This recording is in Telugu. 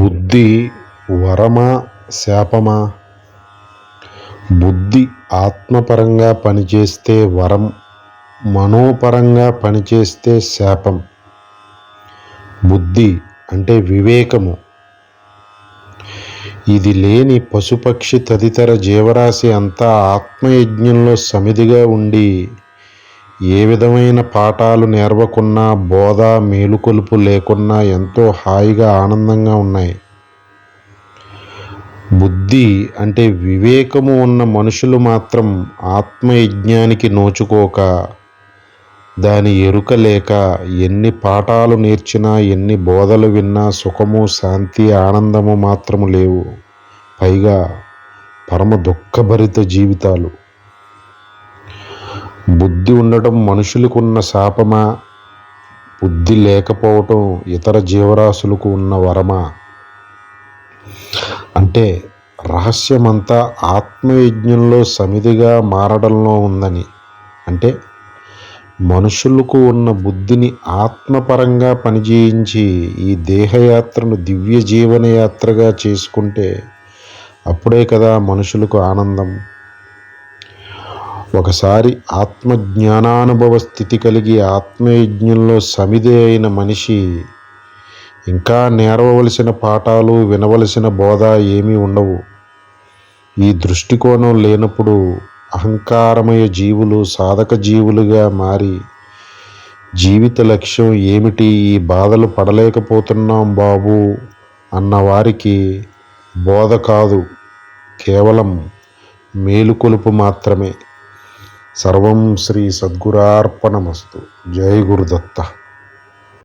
బుద్ధి వరమా శాపమా? బుద్ధి ఆత్మపరంగా పనిచేస్తే వరం మనోపరంగా పనిచేస్తే శాపం. బుద్ధి అంటే వివేకము. ఇది లేని పశుపక్షి తదితర జీవరాశి అంతా ఆత్మయజ్ఞంలో సమిధిగా ఉండి ఏ విధమైన పాఠాలు నేర్వకున్నా బోధ మేలుకొలుపు లేకున్నా ఎంతో హాయిగా ఆనందంగా ఉన్నాయి. బుద్ధి అంటే వివేకము ఉన్న మనుషులు మాత్రం ఆత్మయజ్ఞానికి నోచుకోక దాని ఎరుక లేక ఎన్ని పాఠాలు నేర్చినా ఎన్ని బోధలు విన్నా సుఖము శాంతి ఆనందము మాత్రము లేవు. పైగా పరమ దుఃఖభరిత జీవితాలు. బుద్ధి ఉండటం మనుషులకు ఉన్న శాపమా? బుద్ధి లేకపోవటం ఇతర జీవరాశులకు ఉన్న వరమా? అంటే రహస్యమంతా ఆత్మయజ్ఞంలో సమిధిగా మారడంలో ఉందని. అంటే మనుషులకు ఉన్న బుద్ధిని ఆత్మపరంగా పనిచేయించి ఈ దేహయాత్రను దివ్య జీవనయాత్రగా చేసుకుంటే అప్పుడే కదా మనుషులకు ఆనందం. ఒకసారి ఆత్మజ్ఞానానుభవ స్థితి కలిగి ఆత్మయజ్ఞంలో సమిదే అయిన మనిషి ఇంకా నేర్వవలసిన పాఠాలు వినవలసిన బోధ ఏమీ ఉండవు. ఈ దృష్టికోణం లేనప్పుడు అహంకారమయ జీవులు సాధక జీవులుగా మారి జీవిత లక్ష్యం ఏమిటి? ఈ బాధలు పడలేకపోతున్నాం బాబు అన్న వారికి బోధ కాదు కేవలం మేలుకొలుపు మాత్రమే. ಸರ್ವಂ ಶ್ರೀ ಸದ್ಗುರಾರ್ಪಣಮಸ್ತು. ಜೈ ಗುರುದತ್ತ.